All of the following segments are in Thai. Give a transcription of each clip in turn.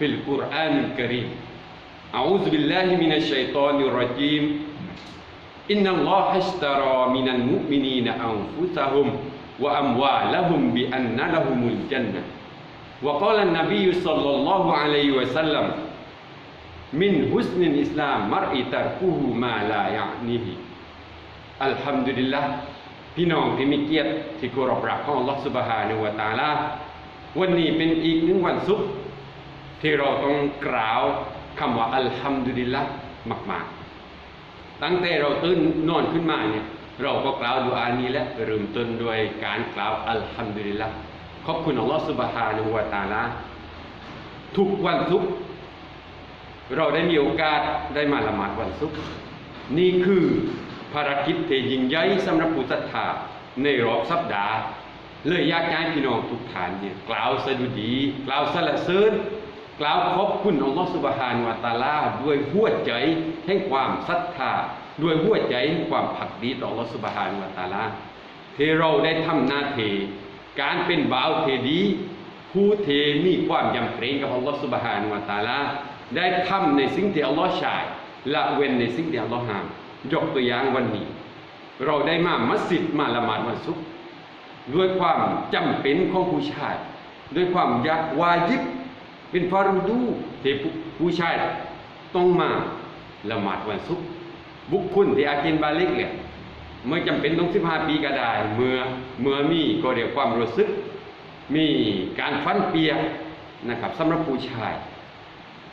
في القرآن الكريم أعوذ بالله من الشيطان الرجيم إن الله اشترى من المؤمنين أنفسهم وأموالهم بأن لهم الجنة وقال النبي صلى الله عليه وسلم من حسن الإسلام مرء تركه ما لا يعنيه อัลฮัมดุลิลละพี่น้องที่มีเกียรติที่เคารพรักของอัลลอฮฺสุบฮานะฮูวะตะอาลา วันนี้เป็นอีกหนึ่งวันศุกร์ ที่เราต้องกล่าวคำว่าอัลฮัมดุลิลละมากๆ ตั้งแต่เราตื่นนอนขึ้นมาเนี่ยเราก็กล่าวดุอานี้และเริ่มต้นด้วยการกล่าวอัลฮัมดุลิลละขอบคุณอัลลอฮฺสุบฮานะฮูวะตาลาทุกวันศุกร์เราได้มีโอกาสได้มาละหมาดวันศุกร์นี่คือภารกิจที่ยิ่งใหญ่สำหรับผู้ศรัทธาในรอบสัปดาห์ เลยอยากให้พี่น้องทุกท่านเนี่ยกล่าวสดุดี กล่าวสรรเสริญ กล่าวขอบคุณอัลลอฮฺสุบฮานวะตะอาลาด้วยหัวใจแห่งความศรัทธาด้วยหัวใจแห่งความผักดีต่ออัลลอฮฺสุบฮานวะตะอาลาที่เราได้ทำหน้าที่การเป็นบ่าวเทดี ผู้เทมีความยำเกรงกับอัลลอฮฺสุบฮานวะตะอาลาได้ทำในสิ่งที่อัลลอฮฺชายละเว้นในสิ่งที่อัลลอฮฺห้ามยกตัวอย่างวันนี้ เราได้มามัสยิดมาละหมาดวันศุกร์ด้วยความจำเป็นของผู้ชาย ด้วยความยากวาจิบ เป็นฟารุดูที่ผู้ชายต้องมาละหมาดวันศุกร์บุคคลที่อากินบาลิกเนี่ยเมื่อจำเป็นต้องสิบห้าปีก็ได้ เมื่อเมื่อมีก็เรียกความรู้สึก มีการฟันเปียกนะครับสำหรับผู้ชาย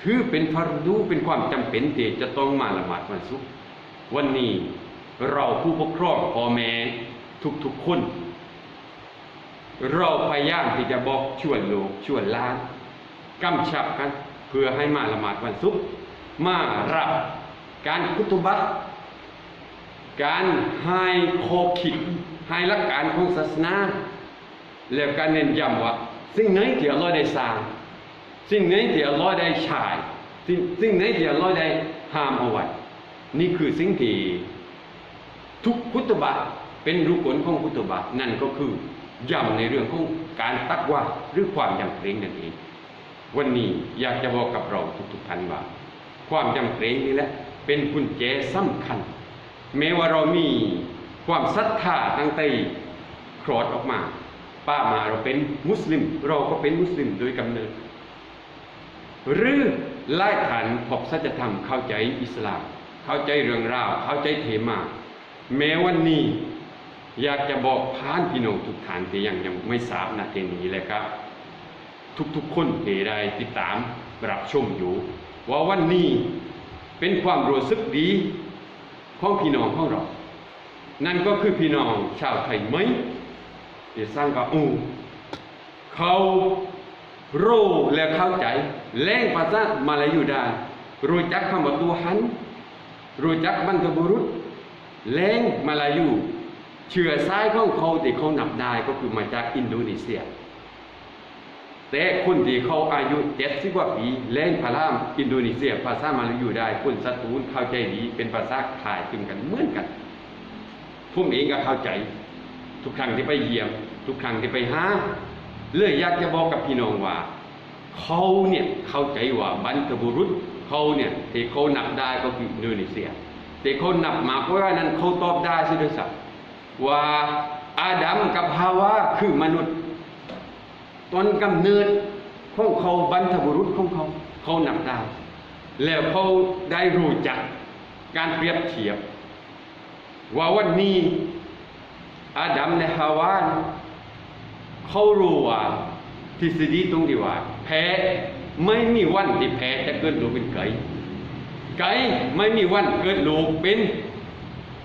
ถือเป็นฟารุดูเป็นความจำเป็นที่จะต้องมาละหมาดวันศุกร์วันนี้เราผู้ปกครองพ่อแม่ทุกๆคน เราพยายามที่จะบอกชวนโลกชวนล้าน กำชับกัน เพื่อให้มาละหมาดวันศุกร์มารับการคุตุบะห์การให้โคคิดให้หลักการของศาสนาแล้วการเน้นย้ำว่าสิ่งไหนที่อัลลอฮ์ได้สร้าง สิ่งไหนที่อัลลอฮ์ได้ฉายสิ่งสิ่งไหนที่อัลลอฮ์ได้ห้ามเอาไว้นี่คือสิ่งที่ทุกคุตบะเป็นรูปผลของคุตบะนั่นก็คือย้ำในเรื่องของการตักว่าหรือความยำเกรงนั่นเอง วันนี้อยากจะบอกกับเราทุกๆท่านว่า ความยำเกรงนี่แหละเป็นกุญแจสำคัญ แม้ว่าเรามีความศรัทธาตั้งแต่คลอดออกมา ป้ามาเราเป็นมุสลิม เราก็เป็นมุสลิมโดยกำเนิด หรือไล่ฐานพบสัจธรรมเข้าใจอิสลาม เข้าใจเรื่องราว เข้าใจเทมา แม้วันนี้อยากจะบอกพานพี่น้องทุกท่านที่ยังยังไม่ทราบนาทีนี้เลยครับ ทุกๆ คนที่ได้ติดตามรับชมอยู่ ว่าวันนี้เป็นความรู้สึกดีของพี่น้องของเรา นั่นก็คือพี่น้องชาวไทยไหมที่สร้างกับอูเขารู้และเข้าใจ แรงภาษามาลายูด้รู้จักคำว่าตัวหันรู้จักบรรพบุรุษแรงมาลายู เชื้อสายของเขาที่เขานับได้ก็คือมาจากอินโดนีเซีย แต่คนที่เขาอายุเจ็ดสิบกว่าปีแรงพารามอินโดนีเซียภาษามาลายูได้คนสตูลเข้าใจดีเป็นภาษาขายคลึงกันเหมือนกันผมเองก็เข้าใจ ทุกครั้งที่ไปเยี่ยม ทุกครั้งที่ไปหาเลยอยากจะบอกกับพี่น้องว่าเขาเนี่ยเข้าใจว่าบรรพบุรุษเขาเนี่ยที่เขานับได้ก็คืออินโดนีเซีย แต่เขานับมาเพราะว่านั้นเขาตอบได้ใช่ด้วยซ้ำว่าอาดัมกับฮาวาคือมนุษย์ ตอนกำเนิดของเขาบรรพบุรุษของเขา เขานับได้แล้วเขาได้รู้จักการเปรียบเทียบ ว่าวันนี้อาดัมและฮาวานเขารู้ว่าทฤษฎีตรงที่ว่า แพ้ไม่มีวันที่แพ้จะเกิดลูกเป็นไก่ไก่ไม่มีวันเกิดลูกเป็น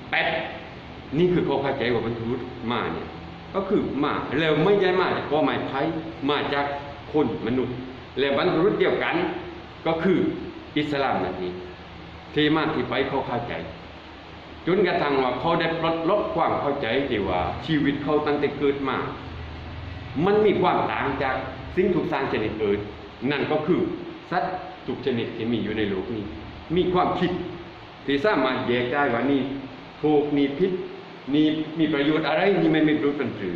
เป็ดนี่คือเขาเข้าใจว่าบรรพบุรุษมาเนี่ย ก็คือมาแล้วไม่ใช่มาจากพ่อไม้ไผ่มาจากคนมนุษย์ และบรรพบุรุษเดียวกัน ก็คืออิสลามนั่นเองที่มาที่ไปเขาเข้าใจจนกระทั่งว่าเขาได้ปลดล็อกความเข้าใจที่ว่า ชีวิตเขาตั้งแต่เกิดมา มันมีความต่างจากสิ่งถูกสร้างชนิดอื่นนั่นก็คือสัตว์ทุกชนิดที่มีอยู่ในโลกนี้ มีความคิดที่สามารถแยกได้ว่านี่ถูกนี่ผิด นี่มีประโยชน์อะไรนี่ไม่เป็นประโยชน์เป็นหรือ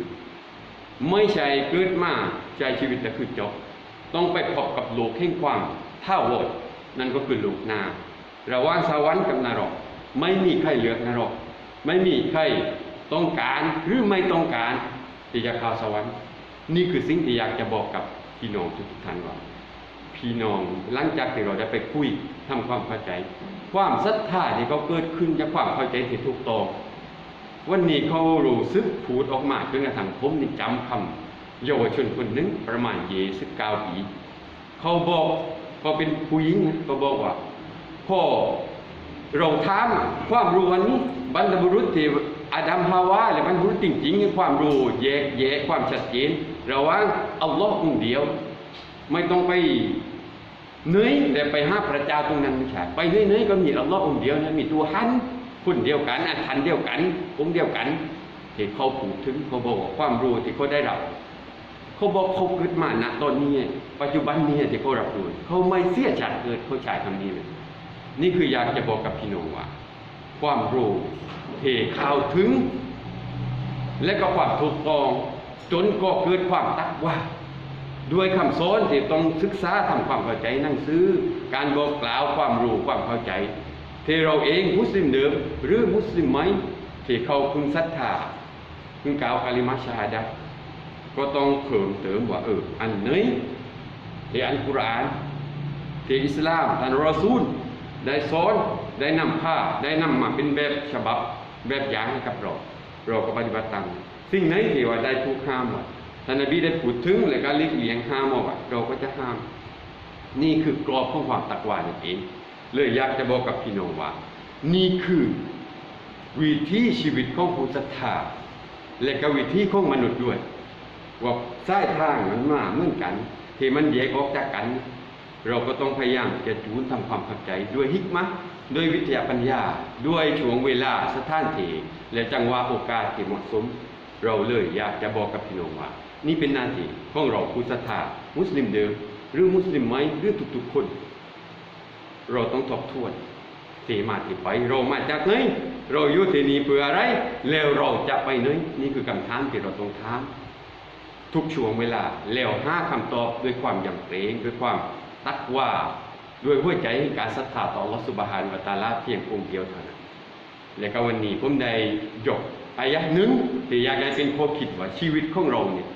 ไม่ใช่เกิดมาใช้ชีวิตแต่คือจบ ต้องไปพบกับโลกแห่งความท่าวดนั่นก็คือโลกนาระหว่างสวรรค์กับนรก ไม่มีใครเลือกนรก ไม่มีใครต้องการหรือไม่ต้องการที่จะเข้าสวรรค์ นี่คือสิ่งที่อยากจะบอกกับพี่น้องทุกท่านว่าพี่น้องหลังจากที่เราได้ไปคุยทำความเข้าใจ ความศรัทธาที่เขาเกิดขึ้นจากความเข้าใจที่ถูกต้อง วันนี้เขารู้สึกพูดออกมาจนกระทั่งผมนี่จำคำเยาวชนคนหนึงประมาณยี่สิบเก้าปี เขาบอกเขาเป็นผู้หญิงนะเขาบอกว่าพ่อเราถามความรู้วันนี้บรรพบุรุษที่อาดัมฮาวาหรือบรรพบุรุษจริงๆความรู้แยกแยะความชัดเจนระหว่างอัลลอฮ์องเดียว ไม่ต้องไปเนื่อแต่ไปห้าพระเจ้าตรงนั้นไม่ใช่ไปเนื่อๆก็มีเอัลลอฮ์องเดียวนะมีตัวฮัน คนเดียวกันอันทันเดียวกันองค์เดียวกันที่เขาพูดถึงเขาบอกความรู้ที่เขาได้รับเขาบอกเขาเกิดมาณตอนนี้ ปัจจุบันนี้ที่เขารับรู้เขาไม่เสียชาติเกิดเขาใช้คำนี้เลยนี่คืออยากจะบอกกับพี่น้องว่า ความรู้เทข่าวถึง และก็ความถูกต้องจนก็เกิดความตักว่า ด้วยคำสอนที่ต้องศึกษาทำความเข้าใจหนั่งซื้อ การบอกกล่าวความรู้ความเข้าใจ ที่เราเองมุสลิมเดิมหรือมุสลิมไหมที่เขาพึงศรัทธาพึงกล่าวคาลิมาชาดะก็ต้องเพิ่มเติมว่าเอออันไหนที่อันกุรอานที่อิสลามท่านรอซูล ได้สอนได้นำผ้าได้นำมาเป็นแบบฉบับแบบอย่างให้กับเราเราก็ปฏิบัติตามสิ่งไหนที่ว่าได้ถูกห้ามว่าท่านนบีได้พูดถึงและก็เลีกเลี่ยงห้ามเอาไว้เราก็จะห้าม นี่คือกรอบของความตักวานั่นเอง เลยอยากจะบอกกับพี่น้องว่า นี่คือวิถีชีวิตของผู้ศรัทธาและก็วิถีของมนุษย์ด้วย ว่าสายทางมันมาเหมือนกันที่มันแยกออกจากกัน เราก็ต้องพยายามจะจูนทำความเข้าใจด้วยฮิกมะด้วยวิทยาปัญญา ด้วยช่วงเวลาสถานที่และจังหวะโอกาสที่เหมาะสม เราเลยอยากจะบอกกับพี่น้องว่า นี่เป็นหน้าที่ของเราผู้ศรัทธามุสลิมเดิมหรือมุสลิมไหมหรือทุกๆคน เราต้องทบทวนที่มาที่ไปเรามาจากไหนเราอยู่ที่นี่เพื่ออะไร แล้วเราจะไปไหนนี่คือคำถามที่เราต้องถาม ทุกช่วงเวลาแล้วห้าคำตอบด้วยความยำเกรงด้วยความตักว่าด้วยหัวใจแห่งการศรัทธาต่ออัลอสุบฮานวตาลาเพียงองค์เดียวเท่านั้นและก็วันนี้ผมได้ยกอายะหนึ่งที่อยากให้เป็นข้อคิดว่าชีวิตของเราเนี่ย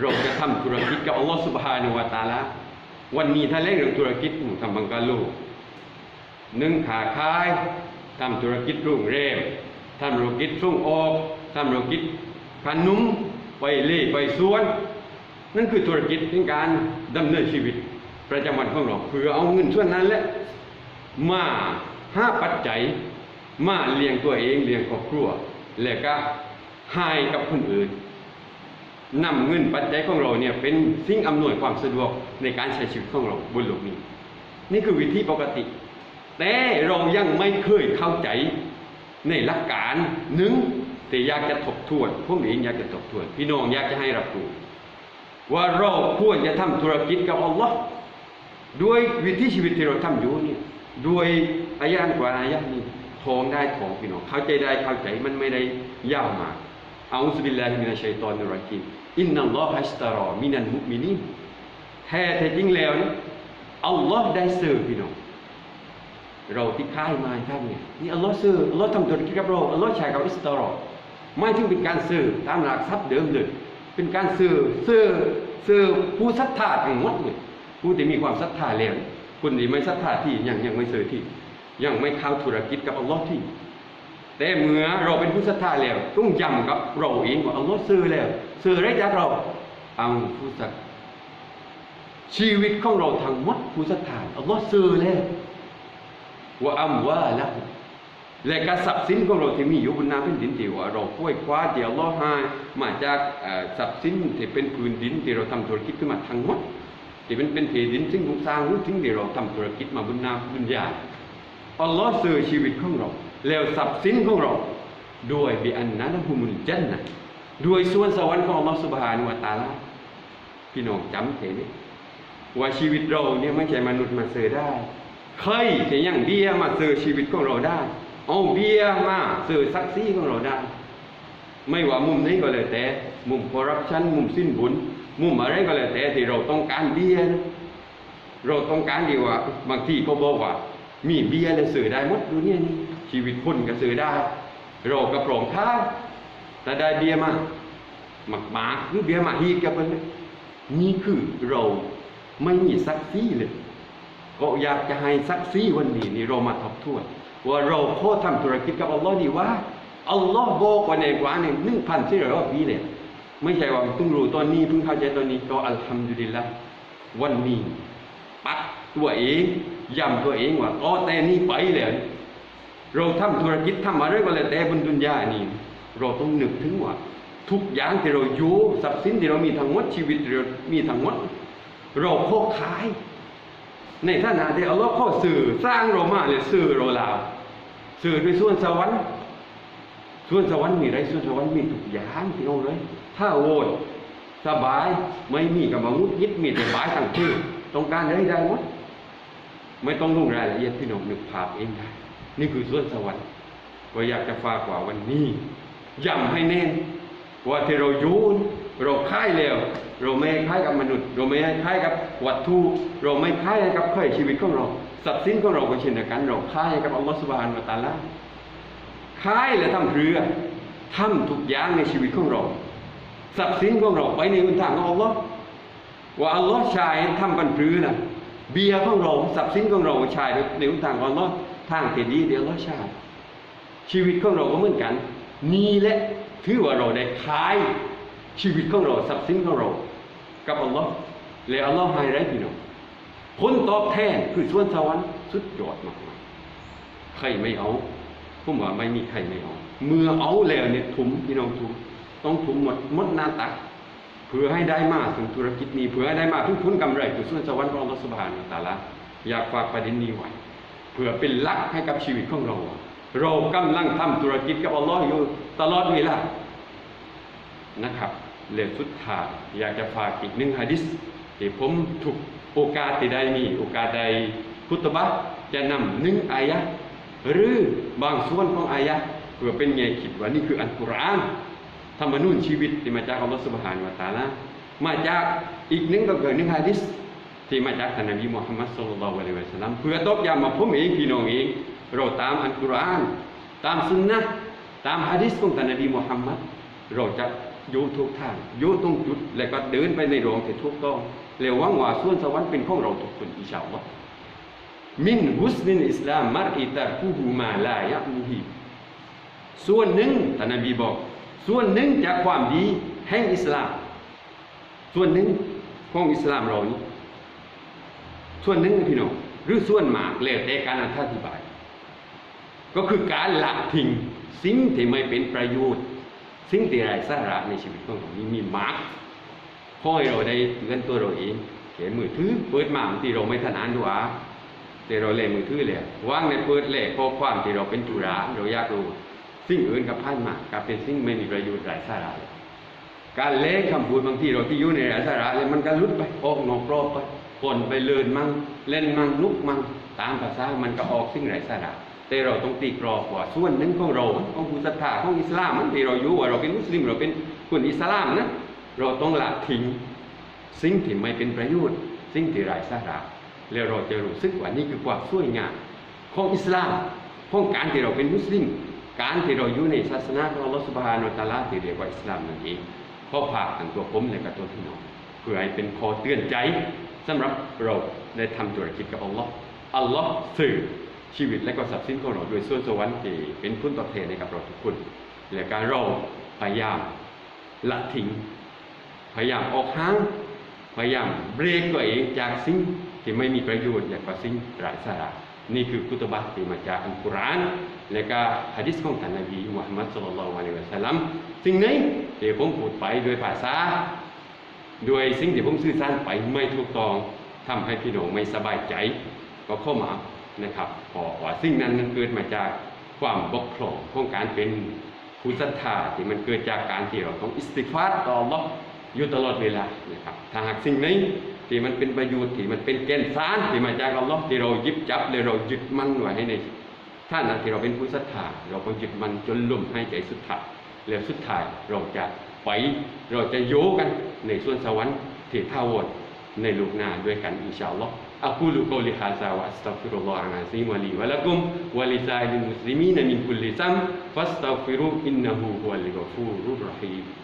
เราจะทำธุรกิจกับอัลลอฮฺสุบฮานวะตาลาวันนี้ถ้าเล่นเรื่องธุรกิจทำบังกาโล หนึ่งขาขายทำธุรกิจรุ่งเรืองทำธุรกิจส่งออกทำธุรกิจขนมไปเล่ไปสวน นั่นคือธุรกิจในการดำเนินชีวิตประจำวันของเราเพื่อเอาเงินส่วนนั้นแหละมาห้าปัจจัยมาเลี้ยงตัวเองเลี้ยงครอบครัว แล้วก็ให้กับคนอื่นนำเงินปัจจัยของเราเนี่ยเป็นสิ่งอำนวยความสะดวกในการใช้ชีวิตของเราบนโลกนี้ นี่คือวิธีปกติ แต่เรายังไม่เคยเข้าใจในหลักการหนึ่งแต่อยากจะทบทวนผมเองอยากจะทบทวน พี่น้องอยากจะให้รับรู้ว่าเราควรจะทำธุรกิจกับอัลลอฮ์ด้วยวิธีชีวิตที่เราทำอยู่เนี่ยด้วยอายะห์กว่าอายะห์นี้ทองได้ทองพี่น้องเข้าใจได้เข้าใจมันไม่ได้ยาวมากอาสุบิลลาฮิมินัชชัยตอนิรรจีมอินนัลลอฮะอิสตารอมินันมุมินีนแท้แท้จริงแล้วนี่อัลลอฮ์ได้ซื้อพี่น้อง เราที่ค่ายมาท่านเนี่ยนี่อัลลอฮ์ซื้ออัลลอฮ์ทำธุรกิจกับเราอัลลอฮ์ใช้กับอิสตารอไม่ถึงเป็นการซื้อตามหลักทรัพย์เดิมเลย เป็นการซื้อซื้อซื้อผู้ศรัทธาทั้งหมดเลยผู้ที่มีความศรัทธาแล้วคนที่ไม่ศรัทธาที่ยังยังไม่ซื้อที่ ยังไม่เข้าธุรกิจกับอัลลอฮ์ที่ แต่เมื่อเราเป็นผู้ศรัทธาแล้วต้องย้ำกับเราเองว่าอัลลอฮ์ซื้อแล้วซื้ออะไรจากเราเอาผู้ศรัทธาชีวิตของเราทั้งหมดผู้ศรัทธาอัลลอฮ์ซื้อแล้ว ว่าอัมว่าละและการทรัพย์สินของเราที่มีอยู่บนน้ำแผ่นดินที่ว่าเราค่อยคว้าเดียวล้อหายมาจากเอ่อทรัพย์สินที่เป็นพื้นดินที่เราทำธุรกิจขึ้นมาทั้งหมดที่มันเป็นเพดินซึ่งถูกสร้างหรือซึ่งที่เราทำธุรกิจมาบนนาบุญญาอัลลอฮ์ซื้อชีวิตของเรา แล้วทรัพย์สินของเราด้วยบิอันนั้นฮุมุลจันนะด้วยส่วนสวรรค์ของอัลลอฮ์สุบฮานุวะตาลาพี่น้องจำเถอะนี่ว่าชีวิตเราเนี่ยไม่ใช่มนุษย์มาซื้อได้ ใครจะยังเบี้ยมาซื้อชีวิตของเราได้ เอาเบี้ยมาซื้อซักซี่ของเราได้ ไม่ว่ามุมนี้ก็เลยแต่ มุมคอร์รัปชันมุมสิ้นบุญ มุมอะไรก็เลยแต่ที่เราต้องการเบี้ยนะเราต้องการดีว่า บางทีก็บอกว่า มีเบี้ยเลยซื้อได้หมดดูเนี่ยนี่ชีวิตคนก็ซื้อได้ เราก็พร้อมค่าแต่ได้เบี้ยมาหมักหมาหรือเบี้ยมาฮีกับมันนี่คือเราไม่มีซักซี่เลย ก็อยากจะให้ซักซี่วันนี้นี่เรามาทบทวนว่าเราโคตรทำธุรกิจกับอัลลอฮ์ดีว่าอัลลอฮ์บอกว่าในกว่าหนึ่งหนึ่งพันสี่ร้อยปีเลยไม่ใช่ว่าเพิ่งรู้ตอนนี้เพิ่งเข้าใจตอนนี้ก็อัลฮัมดุลิลละวันนี้ปัดตัวเองย้ำตัวเองว่าอ๋อแต่นี่ไปเลยเราทำธุรกิจทำอะไรก็แล้วแต่บนดุนยานี่เราต้องนึกถึงว่า ทุกอย่างที่เราอยู่ทรัพย์สินที่เรามีทั้งหมดชีวิตเรามีทั้งหมดเราโคขาย ในฐานะที่อัลลอฮ์เข้าสื่อสร้างเรามาเลยสื่อเราลาวสื่อด้วยส่วนสวรรค์ส่วนสวรรค์มีอะไรส่วนสวรรค์มีทุกอย่างที่เอาเลยถ้าโหวตสบายไม่มีกับมนุษย์ยิดมีแต่บายทั้งที่ต้องการได้ได้หมดไม่ต้องลงรายละเอียดพี่น้องนึกภาพเองได้นี่คือส่วนสวรรค์ก็อยากจะฝากว่าวันนี้ย้ำให้แน่นว่าที่เราอยู่ เราค่ายแล้ว เราไม่ให้ค่ายกับมนุษย์ เราไม่ให้ค่ายกับวัตถุ เราไม่ค่ายกับค่อยชีวิตของเราทรัพย์สิ้นของเราก็เช่นเดียวกัน เราค่ายกับอัลลอฮฺสุบฮานวะตาลาค่ายและทำเรือทำทุกอย่างในชีวิตของเราทรัพย์สิ้นของเราไปในอุนทางของอัลลอฮ์ว่าอัลลอฮ์ชายทำบันพรือนะเบียร์ของเราทรัพย์สิ้นของเราชายในอุนทางของอัลลอฮ์ทางเทดีเดียวอัลลอฮ์ชายชีวิตของเราก็เหมือนกัน นี่แหละถือว่าเราได้ขาย ชีวิตของเราทรัพย์สินของเรา กับอัลลอฮ์และอัลลอฮ์ให้ไรพี่น้องผลตอบแทนคือส่วนสวรรค์สุดยอดมากๆใครไม่เอาผมว่าไม่มีใครไม่เอาเมื่อเอาแล้วเนี่ยถุมพี่น้องถุมต้องถุมหมดหมดนาตักเพื่อให้ได้มาถึงธุรกิจนี้เพื่อให้ได้มาถึงผลกำไรคือส่วนสวรรค์ของอัลลอฮ์สุบฮานะตาลาอยากฝากประเด็นนี้ไว้เพื่อเป็นหลักให้กับชีวิตของเรา เรากำลังทำธุรกิจกับอัลลอฮ์อยู่ตลอดเวลานะครับ เรื่องสุดท้ายอยากจะฝากอีกหนึ่งฮะดิษที่ผมถูกโอกาสที่ได้มีโอกาสใดพุทธบะจะนำหนึ่งอายะหรือบางส่วนของอายะเพื่อเป็นไงคิดว่านี่คืออัลกุรอานธรรมนูญชีวิตที่มาจากอัลลอฮฺสุบฮานวะตาลามาจากอีกหนึ่งก็คือหนึ่งฮะดิษที่มาจากท่านนบีมุฮัมมัดสุลลัลลอฮุอะลัยฮิวะสัลลัมเพื่อตอกย้ำมาผมเองพี่น้องเองเราตามอัลกุรอาน ตามสุนนะตามฮะดิษของท่านนบีมุฮัมมัดเราจะ อยู่ทุกทางอยู่ตรงจุด และก็เดินไปในโรงที่ถูกต้องแล้ววังว่าส่วนสวรรค์เป็นของเราทุกคนอิชาอัลลอฮ์มินฮุสนินอิสลามมัรอิตาคูฮูมาลายะมีฮีส่วนหนึ่งท่านนบีบอก ส่วนหนึ่งจากความดีแห่งอิสลาม ส่วนหนึ่งของอิสลามเรานี้ส่วนหนึ่งพี่น้องหรือส่วนมากแล้วแต่การอธิบาย ก็คือการละทิ้งสิ่งที่ไม่เป็นประโยชน์ สิ่งที่ไร้สาระในชีวิตของเรานี้มีมากพอให้เราได้เงินตัวเราเองเขียนมือถือเปิดมาบางทีเราไม่ถนัดดูอะแต่เราเล่มือถือเลยว่างในเปิดเล่ข้อความที่เราเป็นจุระเราอยากรู้สิ่งอื่นกับพันมากกับเป็นสิ่งไม่มีประโยชน์ไร้สาระเลยการเล่นคำพูดบางทีเราที่อยู่ในไร้สาระเลยมันก็ลุดไปออกนอกรอบไปปนไปเลินมั่งเล่นมั่งลุกมั่งตามภาษามันก็ออกสิ่งไร้สาระ แต่เราต้องตีกรอบว่าส่วนหนึ่งของเราของผู้ศรัทธาของอิสลามมันที่เราอยู่ว่าเราเป็นมุสลิมเราเป็นคนอิสลามนะเราต้องละทิ้งสิ่งที่ไม่เป็นประโยชน์สิ่งที่ไร้สาระแล้วเราจะรู้สึกว่านี่คือความสวยงามของอิสลามของการที่เราเป็นมุสลิม การที่เราอยู่ในศาสนาของอัลลอฮฺสุบฮานาอัลตะอาลาที่เรียกว่าอิสลามนั่นเองขอฝากทั้งตัวผมและกับตัวพี่น้องเพื่อให้เป็นข้อเตือนใจสำหรับเราได้ทำธุรกิจกับอัลลอฮ์อัลลอฮ์สื่อ ชีวิตและก็ทรัพย์สินของเราโดยส่วนสวรรค์ที่เป็นผลตอบแทนให้กับเราทุกคนและการเราพยายามละทิ้งพยายามออกห่าง พยายามเบรกตัวเองจากสิ่งที่ไม่มีประโยชน์อย่างว่าสิ่งไร้สาระนี่คือคุตบะที่มาจากอัลกุรอานและก็ฮะดิษของท่านนบีมุฮัมมัดสุลลัลลอฮุอะลัยฮิวะสัลลัมสิ่งนี้ที่ผมพูดไปโดยภาษาด้วยสิ่งที่ผมสื่อสารไปไม่ถูกต้องทำให้พี่น้องไม่สบายใจ ก็เข้ามา นะครับเพราะว่าสิ่งนั้นมันเกิดมาจากความบกพร่องของการเป็นผู้ศรัทธาที่มันเกิดจากการที่เราต้องอิสติฟาร์ต่อ Allah อยู่ตลอดเวลานะครับถ้าหากสิ่งนี้ที่มันเป็นประโยชน์ที่มันเป็นแก่นสารที่มาจาก Allah ที่เรายิบจับและเรายึดมั่นไว้ให้ในถ้านั้นที่เราเป็นผู้ศรัทธาเราก็ยึดมันจนล่มใหายใจสุดท้ายแล้วสุดท้ายเราจะไปเราจะโยกันในส่วนสวรรค์ที่ท่าวดในลูกหน้าด้วยกันอินชาอัลลอฮ์ อักูลุกอลิฮาซาวะอัสตัฆฟิรุ